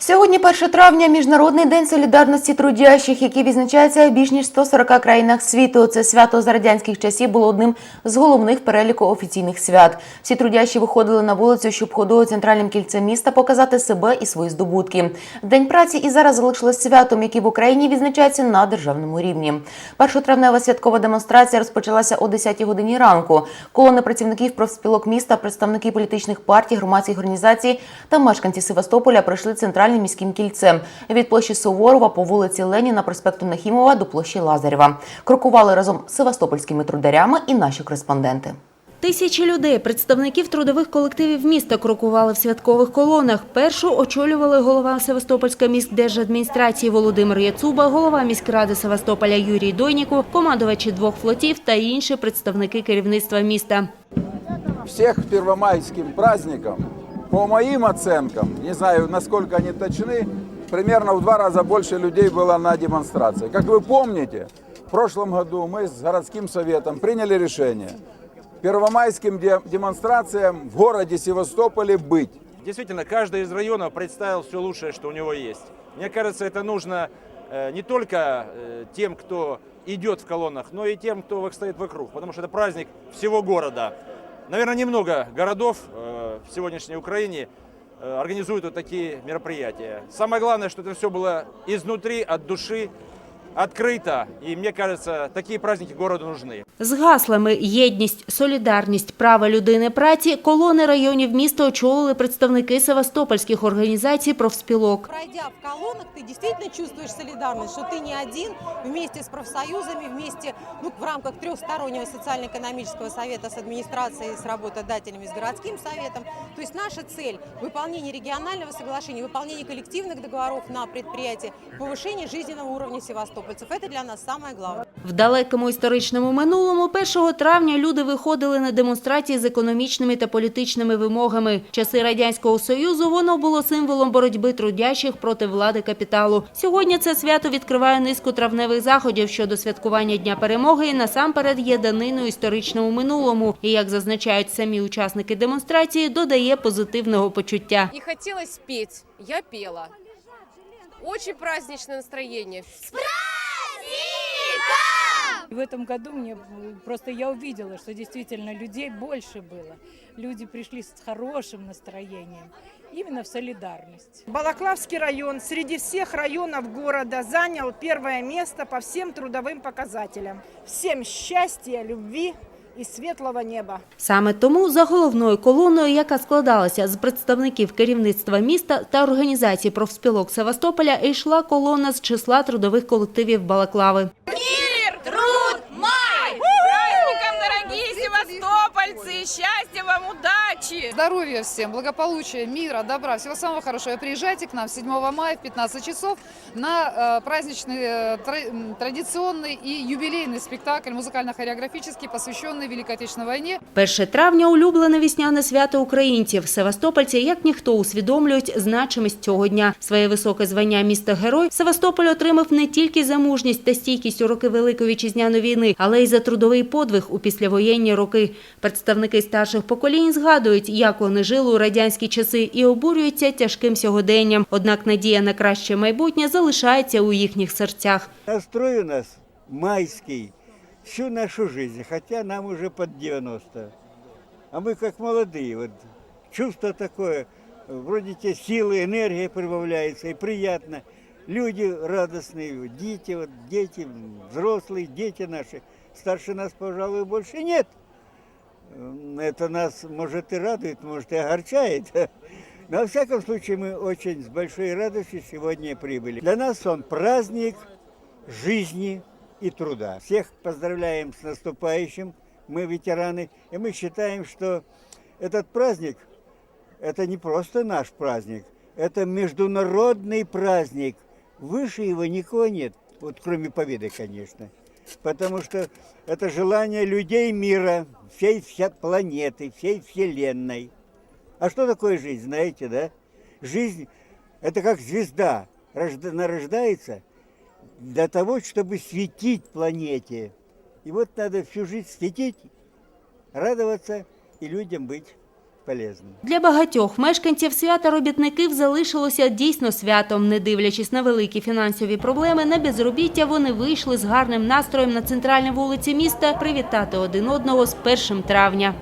Сьогодні 1 травня міжнародний день солідарності трудящих, який відзначається в більш ніж 140 країнах світу. Це свято з радянських часів було одним з головних переліку офіційних свят. Всі трудящі виходили на вулицю, щоб ходою центральним кільцем міста показати себе і свої здобутки. День праці і зараз залишилось святом, який в Україні відзначається на державному рівні. Першотравнева святкова демонстрація розпочалася о 10 годині ранку. Колони працівників профспілок міста, представники політичних партій, громадських організацій та мешканці Севастополя пройшли центральним міським кільцем від площі Суворова по вулиці Леніна, проспекту Нахімова до площі Лазарєва. Крокували разом з севастопольськими трударями і наші кореспонденти. Тисячі людей, представників трудових колективів міста, крокували в святкових колонах. Першу очолювали голова Севастопольської міськдержадміністрації Володимир Яцуба, голова міськради Севастополя Юрій Дойніков, командувачі двох флотів та інші представники керівництва міста. всех первомайским праздником, по моим оценкам, не знаю, насколько они точны, примерно в два раза больше людей было на демонстрации. Как вы помните, в прошлом году мы с городским советом приняли решение первомайским де- демонстрациям в городе Севастополе быть. Действительно, каждый из районов представил все лучшее, что у него есть. Мне кажется, это нужно э, не только э, тем, кто идет в колоннах, но и тем, кто стоит вокруг, потому что это праздник всего города. Наверное, немного городов э, в сегодняшней Украине э, организуют вот такие мероприятия. Самое главное, что это все было изнутри, от души, открыто. И мне кажется, такие праздники городу нужны. З гаслами «Єдність», «Солідарність», «Права людини праці» колони районів міста очолили представники севастопольських організацій профспілок. Пройдя в колоннах, ты действительно чувствуешь солидарность, что ты не один, вместе с профсоюзами, вместе ну, в рамках трехстороннего социально-экономического совета с администрацией, с работодателями, с городским советом. То есть наша цель – выполнение регионального соглашения, выполнение коллективных договоров на предприятии, повышение жизненного уровня Это для нас самое главное. В далекому історичному минулому 1 травня люди виходили на демонстрації з економічними та політичними вимогами. Часи Радянського Союзу воно було символом боротьби трудящих проти влади капіталу. Сьогодні це свято відкриває низку травневих заходів щодо святкування Дня перемоги і насамперед є даниною історичному минулому. І, як зазначають самі учасники демонстрації, додає позитивного почуття. И хотелось спеть. Я пела. Очень праздничное настроение. И В этом году мне просто я увидела, что действительно людей больше было. Люди пришли с хорошим настроением, именно в солидарность. Балаклавский район среди всех районов города занял первое место по всем трудовым показателям. Всем счастья, любви и светлого неба. Саме тому за головною колоною, яка складалася з представників керівництва міста та організації профспілок Севастополя, йшла колона з числа трудових колективів Балаклави. удачи! Здоровья всем, благополучия, мира, добра, всего самого хорошего. Приезжайте к нам 7 мая в 15 часов на э, праздничный, э, тра- м, традиционный и юбилейный спектакль музыкально-хореографический, посвященный Великой Отечественной войне. 1 травня – улюблене вісняне свято українців. Севастопольці, як ніхто, усвідомлюють значимість цього дня. Своє високе звання міста-герой Севастополь отримав не тільки за мужність та стійкість у роки Великої вітчизняної війни, але й за трудовий подвиг у післявоєнні роки. Представники старших поколінь згадують, як вони жили у радянські часи і обурюються тяжким сьогоденням. Однак надія на краще майбутнє залишається у їхніх серцях. Настрой у нас майский всю нашу жизнь, хотя нам уже под 90. А мы как молодые, вот чувство такое, вроде те силы, энергия прибавляется, и приятно. Люди радостные, дети, вот дети, взрослые, дети наши. Старше нас, пожалуй, больше нет. М, Это нас, может, и радует, может, и огорчает. Но, во всяком случае, мы очень с большой радостью сегодня прибыли. Для нас он праздник жизни и труда. Всех поздравляем с наступающим, мы ветераны, и мы считаем, что этот праздник – это не просто наш праздник, это международный праздник. Выше его никого нет, вот кроме победы, конечно. Потому что это желание людей мира, всей вся планеты, всей Вселенной. А что такое жизнь, знаете, да? Жизнь – это как звезда, рожда- она рождается для того, чтобы светить планете. И вот надо всю жизнь светить, радоваться и людям быть полезно. Для багатьох мешканців свята робітників залишилося дійсно святом. Не дивлячись на великі фінансові проблеми, на безробіття вони вийшли з гарним настроєм на центральній вулиці міста привітати один одного з 1 травня.